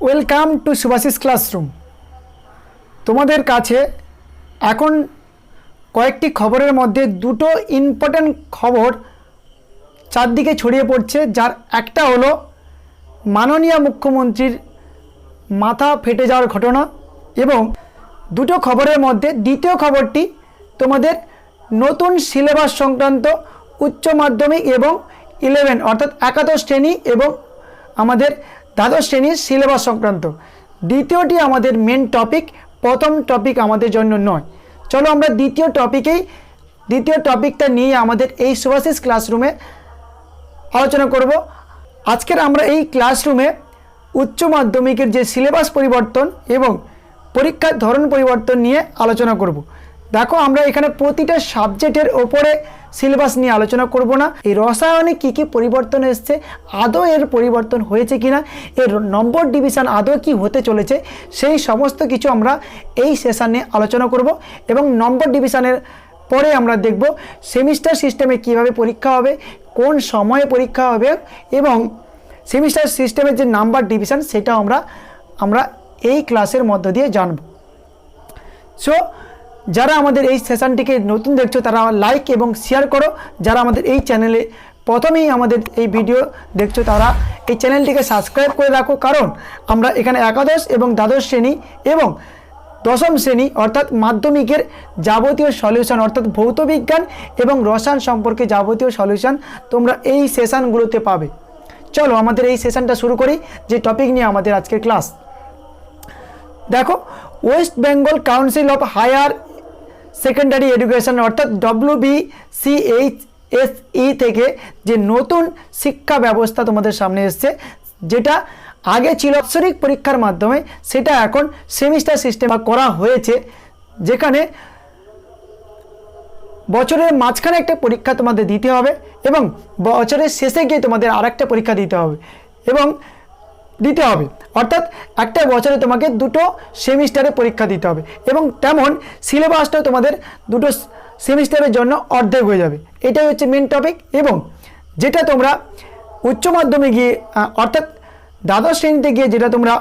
Welcome to Subhashis classroom তোমাদের কাছে এখন কয়েকটি খবরের মধ্যে দুটো ইম্পর্ট্যান্ট খবর চারদিকে ছড়িয়ে পড়ছে, যার একটা হলো মাননীয় মুখ্যমন্ত্রীর মাথা ফেটে যাওয়ার ঘটনা এবং দুটো খবরের মধ্যে দ্বিতীয় খবরটি তোমাদের নতুন সিলেবাস সংক্রান্ত উচ্চ মাধ্যমিক এবং ইলেভেন অর্থাৎ একাদশ শ্রেণি এবং আমাদের দ্বাদশ শ্রেণির সিলেবাস সংক্রান্ত। দ্বিতীয়টি আমাদের মেন টপিক প্রথম টপিক আমাদের জন্য নয়। চলো আমরা দ্বিতীয় টপিকেই দ্বিতীয় টপিকটা নিয়ে আমাদের এই সুভাষিস ক্লাসরুমে আলোচনা করব। আজকের আমরা এই ক্লাসরুমে উচ্চ মাধ্যমিকের যে সিলেবাস পরিবর্তন এবং পরীক্ষার ধরন পরিবর্তন নিয়ে আলোচনা করব। দেখো, আমরা এখানে প্রতিটা সাবজেক্টের ওপরে সিলেবাস নিয়ে আলোচনা করব না। এই রসায়নে কী কী পরিবর্তন এসছে, আদৌ এর পরিবর্তন হয়েছে কিনা, এর নম্বর ডিভিশন আদৌ কি হতে চলেছে, সেই সমস্ত কিছু আমরা এই সেশানে আলোচনা করব এবং নম্বর ডিভিশনের পরে আমরা দেখব সেমিস্টার সিস্টেমে কীভাবে পরীক্ষা হবে, কোন সময়ে পরীক্ষা হবে এবং সেমিস্টার সিস্টেমের যে নাম্বার ডিভিশন সেটা আমরা আমরা এই ক্লাসের মধ্য দিয়ে জানব। সো যারা আমাদের এই সেশনটিকে নতুন দেখছ, তারা লাইক এবং শেয়ার করো। যারা আমাদের এই চ্যানেলে প্রথমেই আমাদের এই ভিডিও দেখছ, তারা এই চ্যানেলটিকে সাবস্ক্রাইব করে রাখো। কারণ আমরা এখানে একাদশ এবং দ্বাদশ শ্রেণি এবং দশম শ্রেণি, অর্থাৎ মাধ্যমিকের যাবতীয় সলিউশন অর্থাৎ ভৌতবিজ্ঞান এবং রসায়ন সম্পর্কে যাবতীয় সলিউশন তোমরা এই সেশনগুলোতে পাবে। চলো আমাদের এই সেশনটা শুরু করি, যে টপিক নিয়ে আমাদের আজকের ক্লাস দেখো West Bengal council of higher secondary education অর্থাৎ ডব্লিউ ই থেকে যে নতুন শিক্ষা ব্যবস্থা তোমাদের সামনে এসছে, যেটা আগে ছিল বাৎসরিক পরীক্ষার মাধ্যমে, সেটা এখন সেমিস্টার সিস্টেম করা হয়েছে, যেখানে বছরের মাঝখানে একটা পরীক্ষা তোমাদের দিতে হবে এবং বছরের শেষে গিয়ে তোমাদের আরেকটা পরীক্ষা দিতে হবে এবং দিতে হবে। অর্থাৎ একটা বছরে তোমাকে দুটো সেমিস্টারে পরীক্ষা দিতে হবে এবং তেমন সিলেবাসটাও তোমাদের দুটো সেমিস্টারের জন্য অর্ধেক হয়ে যাবে। এটাই হচ্ছে মেন টপিক এবং যেটা তোমরা উচ্চ মাধ্যমিক গিয়ে অর্থাৎ দ্বাদশ শ্রেণীতে গিয়ে যেটা তোমরা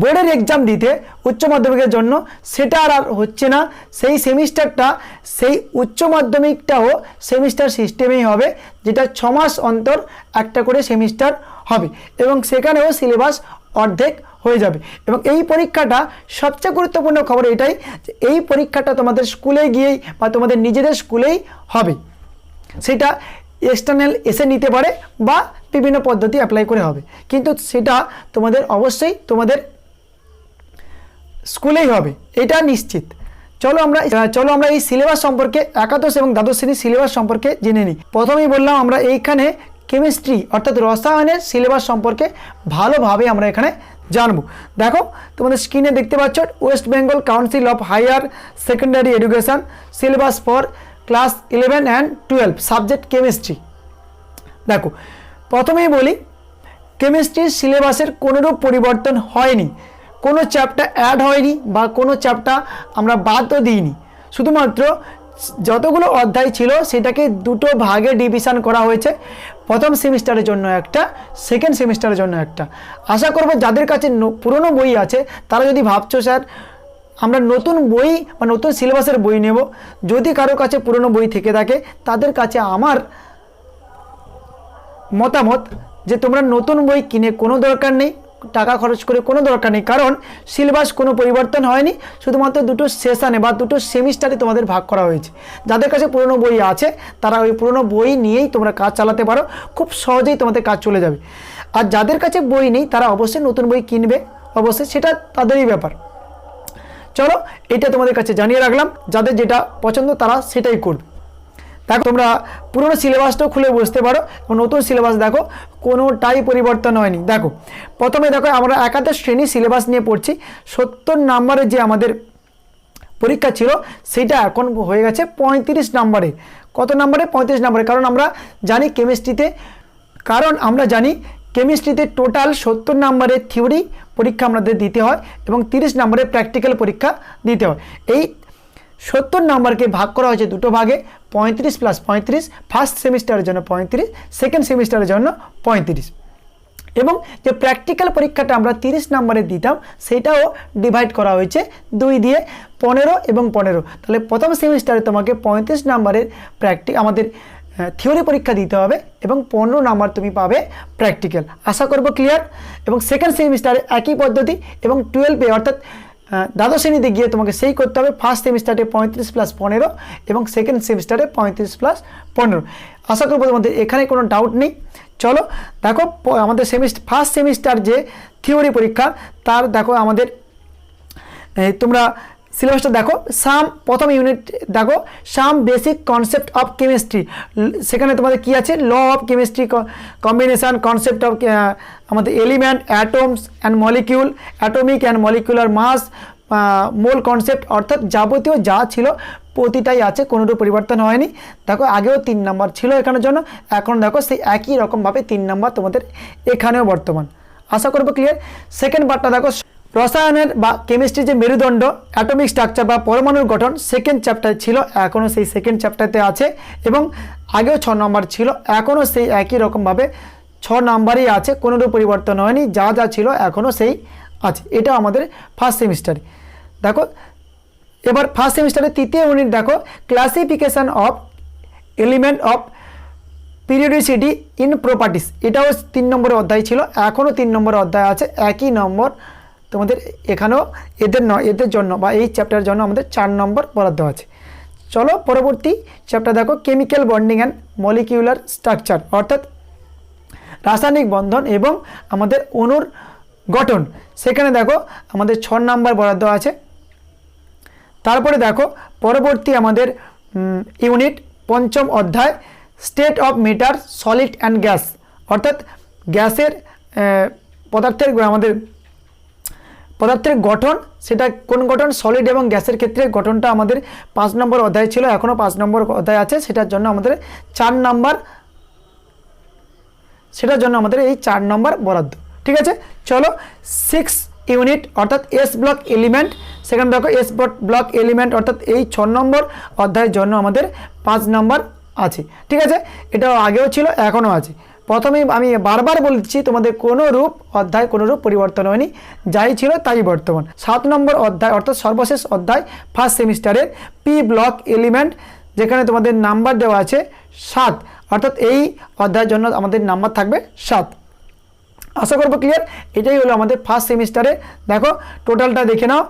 বোর্ডের এক্সাম দিতে উচ্চ মাধ্যমিকের জন্য, সেটা আর আর হচ্ছে না। সেই সেমিস্টারটা, সেই উচ্চ মাধ্যমিকটাও সেমিস্টার সিস্টেমেই হবে, যেটা ছমাস অন্তর একটা করে সেমিস্টার হবে। এবং সেখানেও সিলেবাস অর্ধেক হয়ে যাবে। এবং এই পরীক্ষাটা সবচেয়ে গুরুত্বপূর্ণ খবর এটাই যে এই পরীক্ষাটা তোমাদের স্কুলে গিয়েই বা তোমাদের নিজেদের স্কুলেই হবে। সেটা এক্সটার্নাল এসে নিতে পারে বা বিভিন্ন পদ্ধতি অ্যাপ্লাই করে হবে। কিন্তু সেটা তোমাদের অবশ্যই তোমাদের স্কুলেই হবে। এটা নিশ্চিত। চলো আমরা চলো আমরা এই সিলেবাস সম্পর্কে একাদশ এবং দ্বাদশ শ্রেণির সিলেবাস সম্পর্কে জেনে নিই। প্রথমেই বললাম আমরা এইখানে কেমিস্ট্রি অর্থাৎ রসায়নের সিলেবাস সম্পর্কে ভালোভাবে আমরা এখানে জানব। দেখো, তোমাদের স্ক্রিনে দেখতে পাচ্ছ West Bengal council of higher secondary education syllabus for class eleven and twelve subject chemistry দেখো, প্রথমেই বলি কেমিস্ট্রির সিলেবাসের কোনোরূপ পরিবর্তন হয়নি। কোনো চ্যাপ্টার অ্যাড হয়নি বা কোনো চ্যাপ্টার আমরা বাদও দিইনি। শুধুমাত্র যতগুলো অধ্যায় ছিল, সেটাকে দুটো ভাগে ডিভিশন করা হয়েছে। প্রথম সেমিস্টারের জন্য একটা সেকেন্ড সেমিস্টারের জন্য একটা। আশা করব যাদের কাছে পুরনো বই আছে, তারা যদি ভাবছ, স্যার, আমরা নতুন বই বা নতুন সিলেবাসের বই নেব। যদি কারও কাছে পুরনো বই থেকে থাকে, তাদের কাছে আমার মতামত যে তোমরা নতুন বই কিনে কোনো দরকার নেই। টাকা খরচ করে কোনো দরকার নেই। কারণ সিলেবাস কোনো পরিবর্তন হয়নি, শুধুমাত্র দুটো সেশানে বা দুটো সেমিস্টারে তোমাদের ভাগ করা হয়েছে। যাদের কাছে পুরনো বই আছে, তারা ওই পুরনো বই নিয়েই তোমরা কাজ চালাতে পারো, খুব সহজেই তোমাদের কাজ চলে যাবে। আর যাদের কাছে বই নেই, তারা অবশ্যই নতুন বই কিনবে, অবশ্যই সেটা তাদেরই ব্যাপার। চলো, এটা তোমাদের কাছে জানিয়ে রাখলাম, যাদের যেটা পছন্দ তারা সেটাই করবে। দেখো, তোমরা পুরোনো সিলেবাসটাও খুলে বুঝতে পারো নতুন সিলেবাস দেখো, কোনোটাই পরিবর্তন হয়নি। দেখো, প্রথমে দেখো, আমরা একাদশ শ্রেণি সিলেবাস নিয়ে পড়ছি। সত্তর নাম্বারের যে আমাদের পরীক্ষা ছিল, সেটা এখন হয়ে গেছে পঁয়ত্রিশ নাম্বারে। কত নাম্বারে? পঁয়ত্রিশ নাম্বারে। কারণ আমরা জানি কেমিস্ট্রিতে কারণ আমরা জানি কেমিস্ট্রিতে টোটাল সত্তর নাম্বারের থিওরি পরীক্ষা আমাদের দিতে হয় এবং তিরিশ নাম্বারের প্র্যাকটিক্যাল পরীক্ষা দিতে হয়। এই সত্তর নাম্বারকে ভাগ করা হয়েছে দুটো ভাগে, পঁয়ত্রিশ প্লাস পঁয়ত্রিশ ফার্স্ট সেমিস্টারের জন্য পঁয়ত্রিশ সেকেন্ড সেমিস্টারের জন্য পঁয়ত্রিশ। এবং যে প্র্যাকটিক্যাল পরীক্ষাটা আমরা তিরিশ নম্বরে দিতাম, সেটাও ডিভাইড করা হয়েছে দুই দিয়ে পনেরো এবং পনেরো। তাহলে প্রথম সেমিস্টারে তোমাকে পঁয়ত্রিশ নম্বরের প্র্যাকটি আমাদের থিওরি পরীক্ষা দিতে হবে এবং পনেরো নাম্বার তুমি পাবে প্র্যাকটিক্যাল আশা করব ক্লিয়ার এবং সেকেন্ড সেমিস্টারে একই পদ্ধতি এবং টুয়েলভে অর্থাৎ দ্বাদশ শ্রেণীতে গিয়ে তোমাকে সেই করতে হবে। ফার্স্ট সেমিস্টারে পঁয়ত্রিশ প্লাস পনেরো এবং সেকেন্ড সেমিস্টারে পঁয়ত্রিশ প্লাস পনেরো। আশা করব তোমাদের এখানে কোনো ডাউট নেই। চলো, দেখো আমাদের সেমিস্টার ফার্স্ট সেমিস্টার যে থিওরি পরীক্ষা, তার দেখো আমাদের তোমরা সিলেবাসটা দেখো, সাম প্রথম ইউনিট দেখো, some basic concept of chemistry সেখানে তোমাদের কি আছে? Law of chemistry combination concept of আমাদের element atoms and molecule atomic and molecular mass mole concept অর্থাৎ যাবতীয় যা ছিল, প্রতিটাই আছে কোনোটার পরিবর্তন হয়নি। দেখো, আগেও তিন নাম্বার ছিল এখানের জন্য, এখন দেখো সেই একই রকমভাবে তিন নাম্বার তোমাদের এখানেও বর্তমান। আশা করব ক্লিয়ার সেকেন্ড পার্টটা দেখো রসায়নের বা কেমিস্ট্রির যে মেরুদণ্ড অ্যাটমিক স্ট্রাকচার বা পরমাণুর গঠন সেকেন্ড চ্যাপ্টার ছিল এখনও সেই সেকেন্ড চ্যাপ্টারতে আছে এবং আগেও ছ নম্বর ছিল এখনও সেই একই রকমভাবে ছ নাম্বারই আছে, কোনোরূপ পরিবর্তন হয়নি, যা যা ছিল এখনও সেই আছে। এটা আমাদের ফার্স্ট সেমিস্টারে দেখো, এবার ফার্স্ট সেমিস্টারে তৃতীয় ইউনিট দেখো classification of element of periodicity in properties এটাও তিন নম্বরের অধ্যায় ছিল এখনও তিন নম্বরের অধ্যায় আছে, একই নম্বর তোমাদের এখানেও এদের নয়, এদের জন্য বা এই চ্যাপ্টারের জন্য আমাদের চার নম্বর বরাদ্দ আছে। চলো পরবর্তী চ্যাপ্টার দেখো chemical bonding and molecular structure অর্থাৎ রাসায়নিক বন্ধন এবং আমাদের অণুর গঠন। সেখানে দেখো আমাদের ছ নম্বর বরাদ্দ আছে। তারপরে দেখো পরবর্তী আমাদের ইউনিট পঞ্চম অধ্যায় state of matter solid and gas অর্থাৎ গ্যাসের পদার্থের, আমাদের পদার্থের গঠন, সেটা কোন গঠন? সলিড এবং গ্যাসের ক্ষেত্রে গঠনটা আমাদের পাঁচ নম্বর অধ্যায় ছিল এখনও পাঁচ নম্বর অধ্যায় আছে। সেটার জন্য আমাদের চার নম্বর, সেটার জন্য আমাদের এই চার নম্বর বরাদ্দ। ঠিক আছে? চলো সিক্স ইউনিট অর্থাৎ এস ব্লক এলিমেন্ট সেখানে দেখো এস ব্লক এলিমেন্ট অর্থাৎ এই ছ নম্বর অধ্যায়ের জন্য আমাদের পাঁচ নম্বর আছে। ঠিক আছে? এটাও আগেও ছিল, এখনও আছে। প্রথমেই আমি বারবার বলছি, তোমাদের কোনো রূপ অধ্যায়, কোনো রূপ পরিবর্তন হয়নি। যাই ছিল তাই বর্তমান। সাত নম্বর অধ্যায়, অর্থাৎ সর্বশেষ অধ্যায় ফার্স্ট সেমিস্টারের পি ব্লক এলিমেন্ট যেখানে তোমাদের নাম্বার দেওয়া আছে সাত। অর্থাৎ এই অধ্যায়ের জন্য আমাদের নাম্বার থাকবে সাত। আশা করব ক্লিয়ার এটাই হলো আমাদের ফার্স্ট সেমিস্টারে দেখো টোটালটা দেখে নাও।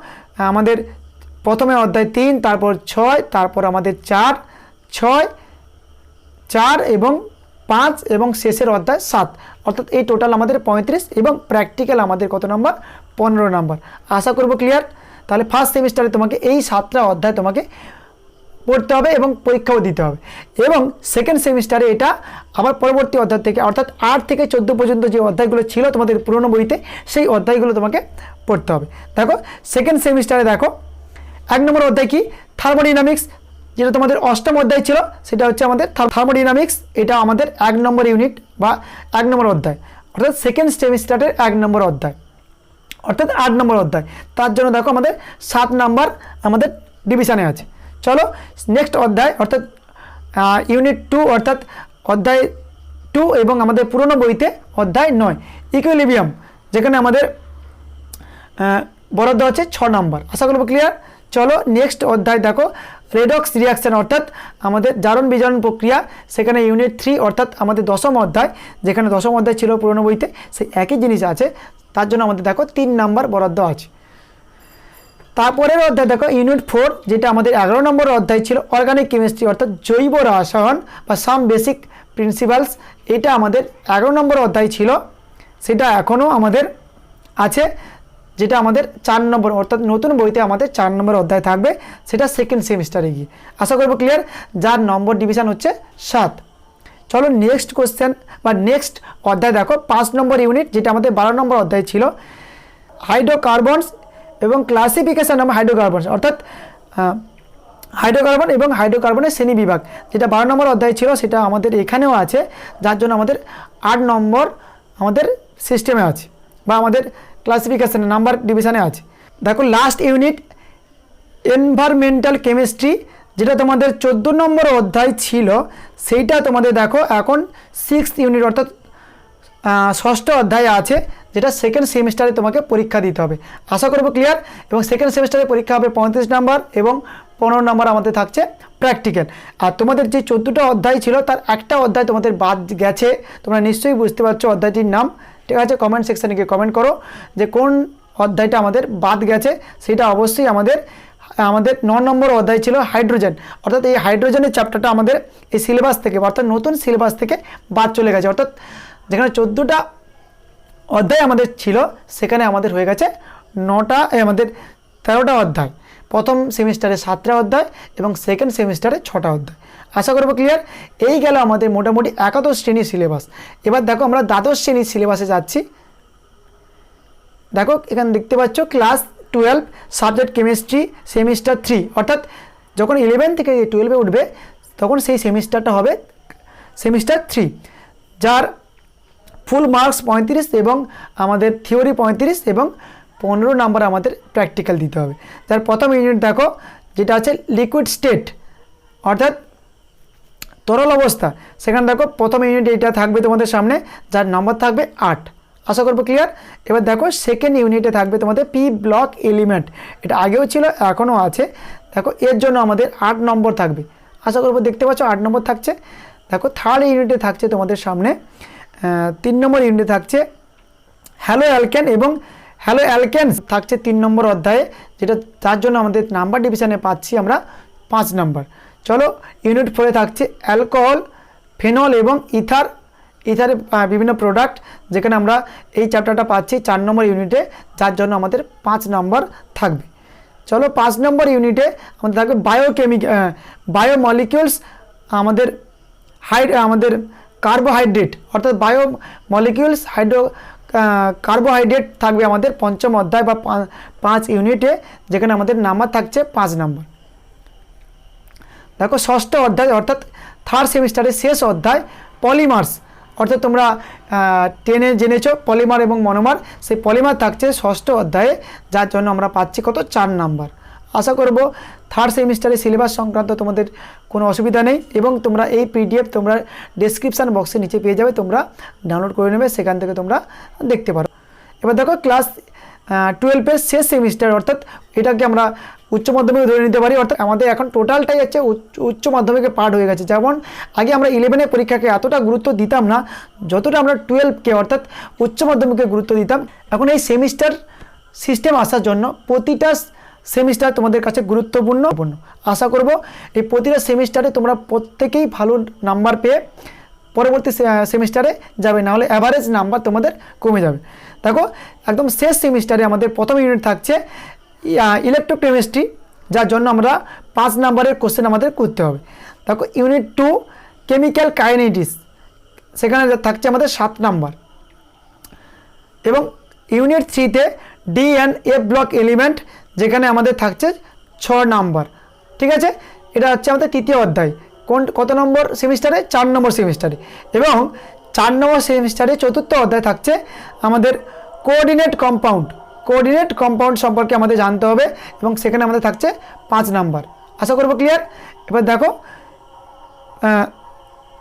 আমাদের প্রথমে অধ্যায় তিন, তারপর ছয়, তারপর আমাদের চার, ছয়, চার এবং পাঁচ এবং শেষের অধ্যায় সাত। অর্থাৎ এই টোটাল আমাদের পঁয়ত্রিশ এবং প্র্যাকটিক্যাল আমাদের কত নম্বর পনেরো নম্বর আশা করব ক্লিয়ার তাহলে ফার্স্ট সেমিস্টারে তোমাকে এই সাতটা অধ্যায় তোমাকে পড়তে হবে এবং পরীক্ষাও দিতে হবে। এবং সেকেন্ড সেমিস্টারে এটা আবার পরবর্তী অধ্যায় থেকে, অর্থাৎ আট থেকে চোদ্দ পর্যন্ত যে অধ্যায়গুলো ছিল তোমাদের পুরনো বইতে, সেই অধ্যায়গুলো তোমাকে পড়তে হবে। দেখো সেকেন্ড সেমিস্টারে দেখো, এক নম্বর অধ্যায় কি? থার্মোডিনামিক্স যেটা তোমাদের অষ্টম অধ্যায় ছিল, সেটা হচ্ছে আমাদের থার্মোডিনামিক্স এটা আমাদের এক নম্বর ইউনিট বা এক নম্বর অধ্যায়। অর্থাৎ সেকেন্ড সেমিস্টারের এক নম্বর অধ্যায়। অর্থাৎ আট নম্বর অধ্যায়। তার জন্য দেখো আমাদের সাত নাম্বার আমাদের ডিভিশানে আছে। চলো নেক্সট অধ্যায়, অর্থাৎ ইউনিট টু অর্থাৎ অধ্যায় টু এবং আমাদের পুরনো বইতে অধ্যায় নয়। ইকুইলিবিয়াম যেখানে আমাদের বরাদ্দ আছে ছ নম্বর। আশা করব ক্লিয়ার চলো নেক্সট অধ্যায় দেখো রেডক্স রিয়াকশন অর্থাৎ আমাদের জারণ বিজারণ প্রক্রিয়া, সেখানে ইউনিট থ্রি অর্থাৎ আমাদের দশম অধ্যায়, যেখানে দশম অধ্যায় ছিল পুরনো বইতে, সেই একই জিনিস আছে, তার জন্য আমাদের দেখো তিন নাম্বার বরাদ্দ আছে। তারপরের অধ্যায় দেখো ইউনিট ফোর যেটা আমাদের এগারো নম্বর অধ্যায় ছিল অর্গানিক কেমিস্ট্রি অর্থাৎ জৈব রসায়ন বা সাম বেসিক প্রিন্সিপালস এটা আমাদের এগারো নম্বর অধ্যায় ছিল, সেটা এখনও আমাদের আছে। যেটা আমাদের চার নম্বর, অর্থাৎ নতুন বইতে আমাদের চার নম্বর অধ্যায় থাকবে, সেটা সেকেন্ড সেমিস্টারে গিয়ে। আশা করব ক্লিয়ার যার নম্বর ডিভিশন হচ্ছে সাত। চলো নেক্সট কোশ্চেন বা নেক্সট অধ্যায় দেখো। পাঁচ নম্বর ইউনিট যেটা আমাদের বারো নম্বর অধ্যায় ছিল হাইড্রোকার্বনস এবং ক্লাসিফিকেশন অফ হাইড্রোকার্বনস অর্থাৎ হাইড্রোকার্বন এবং হাইড্রোকার্বনের শ্রেণি বিভাগ যেটা বারো নম্বর অধ্যায় ছিল, সেটা আমাদের এখানেও আছে, যার জন্য আমাদের আট নম্বর আমাদের সিস্টেমে আছে, বা আমাদের ক্লাসিফিকেশনে, নাম্বার ডিভিশনে আছে। দেখো লাস্ট ইউনিট এনভায়রনমেন্টাল কেমিস্ট্রি যেটা তোমাদের চোদ্দ নম্বর অধ্যায় ছিল, সেইটা তোমাদের দেখো, এখন সিক্স ইউনিট অর্থাৎ ষষ্ঠ অধ্যায় আছে, যেটা সেকেন্ড সেমিস্টারে তোমাকে পরীক্ষা দিতে হবে। আশা করব ক্লিয়ার এবং সেকেন্ড সেমিস্টারে পরীক্ষা হবে পঁয়ত্রিশ নাম্বার এবং পনেরো নাম্বার আমাদের থাকছে প্র্যাকটিক্যাল আর তোমাদের যে চোদ্দোটা অধ্যায় ছিল, তার একটা অধ্যায় তোমাদের বাদ গেছে, তোমরা নিশ্চয়ই বুঝতে পারছ অধ্যায়টির নাম। ঠিক আছে কমেন্ট সেকশানে গিয়ে কমেন্ট করো যে কোন অধ্যায়টা আমাদের বাদ গেছে। সেটা অবশ্যই আমাদের আমাদের ন নম্বর অধ্যায় ছিল হাইড্রোজেন অর্থাৎ এই হাইড্রোজেনের চ্যাপ্টারটা আমাদের এই সিলেবাস থেকে অর্থাৎ নতুন সিলেবাস থেকে বাদ চলে গেছে। অর্থাৎ যেখানে চোদ্দোটা অধ্যায় আমাদের ছিল, সেখানে আমাদের হয়ে গেছে নটা আমাদের তেরোটা অধ্যায়। প্রথম সেমিস্টারে সাতটা অধ্যায় এবং সেকেন্ড সেমিস্টারে ছটা অধ্যায়। আশা করব ক্লিয়ার এই গেল আমাদের মোটামুটি একাদশ শ্রেণির সিলেবাস এবার দেখো আমরা দ্বাদশ শ্রেণির সিলেবাসে যাচ্ছি। দেখো, এখানে দেখতে পাচ্ছ class twelve subject chemistry semester three অর্থাৎ যখন ইলেভেন থেকে টুয়েলভে উঠবে, তখন সেই সেমিস্টারটা হবে সেমিস্টার থ্রি যার ফুল মার্কস পঁয়ত্রিশ এবং আমাদের থিওরি পঁয়ত্রিশ এবং পনেরো নাম্বার আমাদের প্র্যাকটিক্যাল দিতে হবে। যার প্রথম ইউনিট দেখো, যেটা আছে লিকুইড স্টেট অর্থাৎ তরল অবস্থা। সেখানে দেখো প্রথম ইউনিট এটা থাকবে তোমাদের সামনে, যার নম্বর থাকবে আট। আশা করব ক্লিয়ার এবার দেখো সেকেন্ড ইউনিটে থাকবে তোমাদের পি ব্লক এলিমেন্ট এটা আগেও ছিল, এখনও আছে। দেখো এর জন্য আমাদের আট নম্বর থাকবে। আশা করব দেখতে পাচ্ছ আট নম্বর থাকছে। দেখো থার্ড ইউনিটে থাকছে তোমাদের সামনে তিন নম্বর ইউনিটে থাকছে হ্যালো অ্যালকেন এবং হ্যালো অ্যালকেন থাকছে তিন নম্বর অধ্যায়ে, যেটা তার জন্য আমাদের নাম্বার ডিভিশনে পাচ্ছি আমরা পাঁচ নাম্বার চলো ইউনিট ফোরে থাকছে অ্যালকোহল ফেনল এবং ইথার ইথারের বিভিন্ন প্রোডাক্ট যেখানে আমরা এই চ্যাপ্টারটা পাচ্ছি চার নম্বর ইউনিটে যার জন্য আমাদের পাঁচ নম্বর থাকবে। চলো, পাঁচ নম্বর ইউনিটে আমাদের থাকবে বায়োকেমিক বায়োমলিকিউলস আমাদের হাইড আমাদের কার্বোহাইড্রেট অর্থাৎ বায়ো মলিকিউলস হাইড্রো কার্বোহাইড্রেট থাকবে আমাদের পঞ্চম অধ্যায় বা পাঁচ ইউনিটে যেখানে আমাদের নাম্বার থাকছে পাঁচ নাম্বার। দেখো ষষ্ঠ অধ্যায়, অর্থাৎ থার্ড সেমিস্টারের শেষ অধ্যায় পলিমার্স অর্থাৎ তোমরা টেনে জেনেছো পলিমার এবং মনোমার সেই পলিমার থাকছে ষষ্ঠ অধ্যায়ে, যার জন্য আমরা পাচ্ছি কত? চার নাম্বার। আশা করব থার্ড সেমিস্টারের সিলেবাস সংক্রান্ত তোমাদের কোনো অসুবিধা নেই এবং তোমরা এই পিডিএফ তোমরা ডেসক্রিপশান বক্সে নিচে পেয়ে যাবে, তোমরা ডাউনলোড করে নেবে, সেখান থেকে তোমরা দেখতে পারো। এবার দেখো ক্লাস টুয়েলভের শেষ সেমিস্টার অর্থাৎ এটাকে আমরা উচ্চ মাধ্যমিক ধরে নিতে পারি, অর্থাৎ আমাদের এখন টোটালটাই হচ্ছে উচ্চ- মাধ্যমিকে পার্ট হয়ে গেছে। যেমন, আগে আমরা ইলেভেনের পরীক্ষাকে এতটা গুরুত্ব দিতাম না, যতটা আমরা টুয়েলভকে অর্থাৎ উচ্চ মাধ্যমিকে গুরুত্ব দিতাম, এখন এই সেমিস্টার সিস্টেম আসার জন্য প্রতিটা সেমিস্টার তোমাদের কাছে গুরুত্বপূর্ণ। আশা করব এই প্রতিটা সেমিস্টারে তোমরা প্রত্যেকেই ভালো নাম্বার পেয়ে পরবর্তী সেমিস্টারে যাবে, নাহলে অ্যাভারেজ নাম্বার তোমাদের কমে যাবে। দেখো, একদম শেষ সেমিস্টারে আমাদের প্রথম ইউনিট থাকছে ইলেকট্রোকেমিস্ট্রি যার জন্য আমরা পাঁচ নাম্বারের কোশ্চেন আমাদের করতে হবে। দেখো ইউনিট টু কেমিক্যাল কাইনেটিস সেখানে থাকছে আমাদের সাত নাম্বার। এবং ইউনিট থ্রিতে D and F block element যেখানে আমাদের থাকছে ছ নাম্বার। ঠিক আছে? এটা হচ্ছে আমাদের তৃতীয় অধ্যায়। কোন, কত নম্বর সেমিস্টারে চার নম্বর সেমিস্টারে এবং চার নম্বর সেমিস্টারে চতুর্থ অধ্যায় থাকছে আমাদের কোঅর্ডিনেট কম্পাউন্ড কোঅর্ডিনেট কম্পাউন্ড সম্পর্কে আমাদের জানতে হবে এবং সেখানে আমাদের থাকছে পাঁচ নাম্বার। আশা করব ক্লিয়ার? এবার দেখো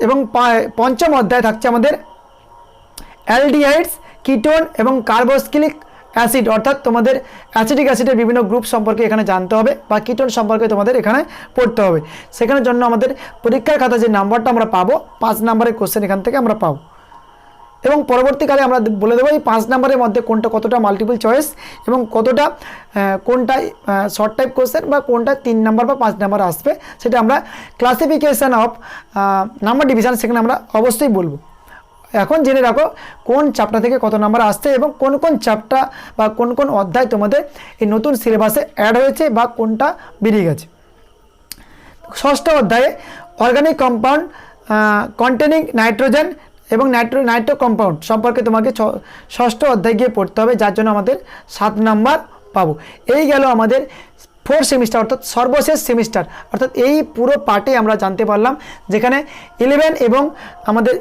এবং পঞ্চম অধ্যায় থাকছে আমাদের অ্যালডিহাইডস, কিটোন এবং কার্বোস্কিলিক অ্যাসিড। অর্থাৎ তোমাদের অ্যাসিডিক অ্যাসিডের বিভিন্ন গ্রুপ সম্পর্কে এখানে জানতে হবে বা কিটোন সম্পর্কে তোমাদের এখানে পড়তে হবে। সেখানের জন্য আমাদের পরীক্ষার খাতা যে নাম্বারটা আমরা পাবো, পাঁচ নাম্বারের কোশ্চেন এখান থেকে আমরা পাবো। এবং পরবর্তীকালে আমরা বলে দেবো এই পাঁচ নাম্বারের মধ্যে কোনটা কতটা মাল্টিপল চয়েস এবং কতটা কোনটা শর্ট টাইপ কোশ্চেন বা কোনটা তিন নাম্বার বা পাঁচ নাম্বার আসবে সেটা আমরা ক্লাসিফিকেশান অফ নাম্বার ডিভিশন সেখানে আমরা অবশ্যই বলব। এখন জেনে রাখো কোন চ্যাপ্টার থেকে কত নাম্বার আসছে এবং কোন কোন চ্যাপ্টার বা কোন কোন অধ্যায় তোমাদের এই নতুন সিলেবাসে অ্যাড হয়েছে বা কোনটা বেরিয়ে গেছে। ষষ্ঠ অধ্যায়ে অর্গানিক কম্পাউন্ড কন্টেনিং নাইট্রোজেন এবং নাইট্রো নাইট্রো কম্পাউন্ড সম্পর্কে তোমাকে ষষ্ঠ অধ্যায় গিয়ে পড়তে হবে, যার জন্য আমাদের সাত নাম্বার পাবো। এই গেল আমাদের ফোর সেমিস্টার অর্থাৎ সর্বশেষ সেমিস্টার অর্থাৎ এই পুরো পার্টে আমরা জানতে পারলাম যেখানে ইলেভেন এবং আমাদের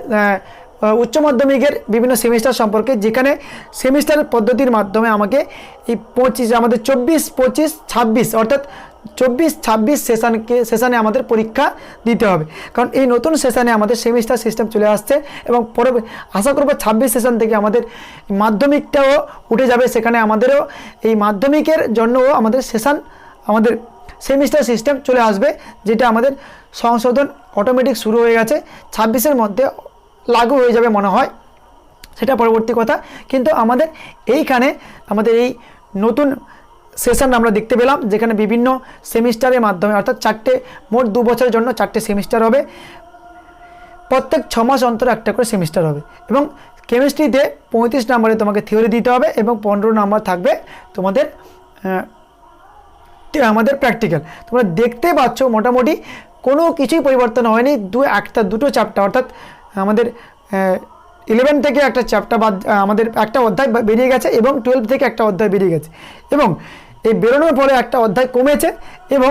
উচ্চ মাধ্যমিকের বিভিন্ন সেমিস্টার সম্পর্কে, যেখানে সেমিস্টার পদ্ধতির মাধ্যমে আমাকে এই পঁচিশ, আমাদের চব্বিশ, পঁচিশ, ছাব্বিশ, অর্থাৎ চব্বিশ, ছাব্বিশ সেশনকে সেশানে আমাদের পরীক্ষা দিতে হবে। কারণ এই নতুন সেশানে আমাদের সেমিস্টার সিস্টেম চলে আসছে এবং পরে আশা করব ছাব্বিশ সেশন থেকে আমাদের মাধ্যমিকটাও উঠে যাবে। সেখানে আমাদেরও এই মাধ্যমিকের জন্যও আমাদের সেশন আমাদের সেমিস্টার সিস্টেম চলে আসবে, যেটা আমাদের সংশোধন অটোমেটিক শুরু হয়ে গেছে। ছাব্বিশের মধ্যে লাগু হয়ে যাবে মনে হয়। সেটা পরবর্তী কথা। কিন্তু আমাদের এইখানে, আমাদের এই নতুন সেশন আমরা দেখতে পেলাম, যেখানে বিভিন্ন সেমিস্টারের মাধ্যমে, অর্থাৎ চারটে, মোট দু বছরের জন্য চারটে সেমিস্টার হবে। প্রত্যেক ছ মাস অন্তর একটা করে সেমিস্টার হবে এবং কেমিস্ট্রিতে পঁয়ত্রিশ নম্বরে তোমাকে থিওরি দিতে হবে এবং পনেরো নাম্বার থাকবে তোমাদের আমাদের প্র্যাকটিক্যাল। তোমরা দেখতে পাচ্ছ মোটামুটি কোনো কিছুই পরিবর্তন হয়নি, দু একটা, দুটো চ্যাপ্টার, অর্থাৎ আমাদের ইলেভেন থেকে একটা চ্যাপ্টার বাদ, আমাদের একটা অধ্যায় বেরিয়ে গেছে এবং টুয়েলভ থেকে একটা অধ্যায় বেরিয়ে গেছে এবং এই বেরোনোর পরে একটা অধ্যায় কমেছে এবং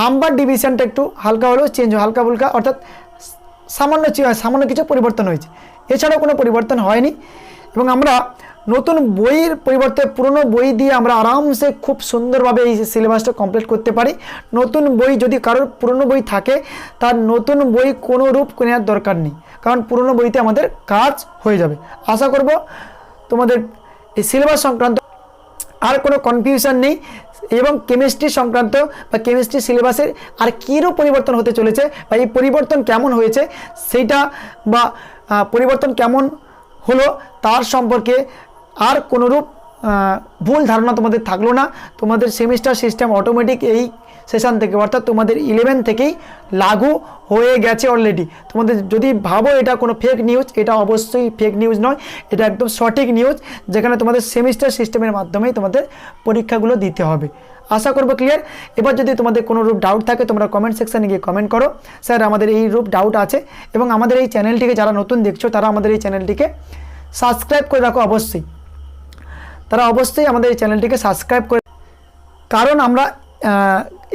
নাম্বার ডিভিশনটা একটু হালকা হলেও চেঞ্জ হালকা ফুলকা, অর্থাৎ সামান্য সামান্য কিছু পরিবর্তন হয়েছে। এছাড়াও কোনো পরিবর্তন হয়নি এবং আমরা নতুন বইয়ের পরিবর্তে পুরনো বই দিয়ে আমরা আরামসে খুব সুন্দরভাবে এই সিলেবাসটা কমপ্লিট করতে পারি। নতুন বই যদি কারোর পুরনো বই থাকে, তার নতুন বই কোনো রূপ নেওয়ার দরকার নেই। কারণ পুরনো বইতে আমাদের কাজ হয়ে যাবে। আশা করব তোমাদের এই সিলেবাস সংক্রান্ত আর কোনো কনফিউশন নেই। এবং কেমিস্ট্রি সংক্রান্ত বা কেমিস্ট্রি সিলেবাসের আর কীরও পরিবর্তন হতে চলেছে বা এই পরিবর্তন কেমন হয়েছে সেইটা বা পরিবর্তন কেমন হলো তার সম্পর্কে আর কোনোরূপ ভুল ধারণা তোমাদের থাকল না। তোমাদের সেমিস্টার সিস্টেম অটোমেটিক এই সেশন থেকে, অর্থাৎ তোমাদের ইলেভেন থেকেই লাগু হয়ে গেছে অলরেডি তোমাদের যদি ভাবো এটা কোনো ফেক নিউজ এটা অবশ্যই ফেক নিউজ নয়, এটা একদম সঠিক নিউজ যেখানে তোমাদের সেমিস্টার সিস্টেমের মাধ্যমেই তোমাদের পরীক্ষাগুলো দিতে হবে। আশা করব ক্লিয়ার এবার যদি তোমাদের কোনো রূপ ডাউট থাকে, তোমরা কমেন্ট সেকশানে গিয়ে কমেন্ট করো। স্যার আমাদের এই রূপ ডাউট আছে এবং আমাদের এই চ্যানেলটিকে যারা নতুন দেখছ, তারা আমাদের এই চ্যানেলটিকে সাবস্ক্রাইব করে রাখো অবশ্যই। তারা অবশ্যই আমাদের এই চ্যানেলটিকে সাবস্ক্রাইব করে কারণ আমরা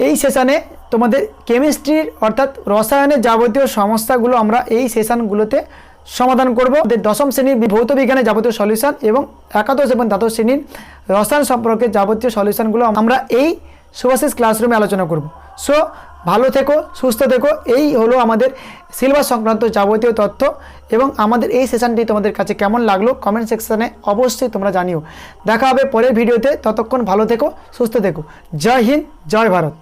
এই সেশানে তোমাদের কেমিস্ট্রির অর্থাৎ রসায়নের যাবতীয় সমস্যাগুলো আমরা এই সেশানগুলোতে সমাধান করব। আমাদের দশম শ্রেণির ভৌত বিজ্ঞানের যাবতীয় সলিউশন এবং একাদশ এবং দ্বাদশ শ্রেণির রসায়ন সম্পর্কে যাবতীয় সলিউশনগুলো আমরা এই সুভাষিস ক্লাসরুমে আলোচনা করব। সো ভালো থেকো, সুস্থ থেকো, এই হলো আমাদের সিলেবাস সংক্রান্ত যাবতীয় তথ্য এবং আমাদের এই সেশনটি তোমাদের কাছে কেমন লাগল কমেন্ট সেকশানে অবশ্যই তোমরা জানিও। দেখা হবে পরের ভিডিওতে ততক্ষণ ভালো থেকো, সুস্থ থেকো। জয় হিন্দ, জয় ভারত।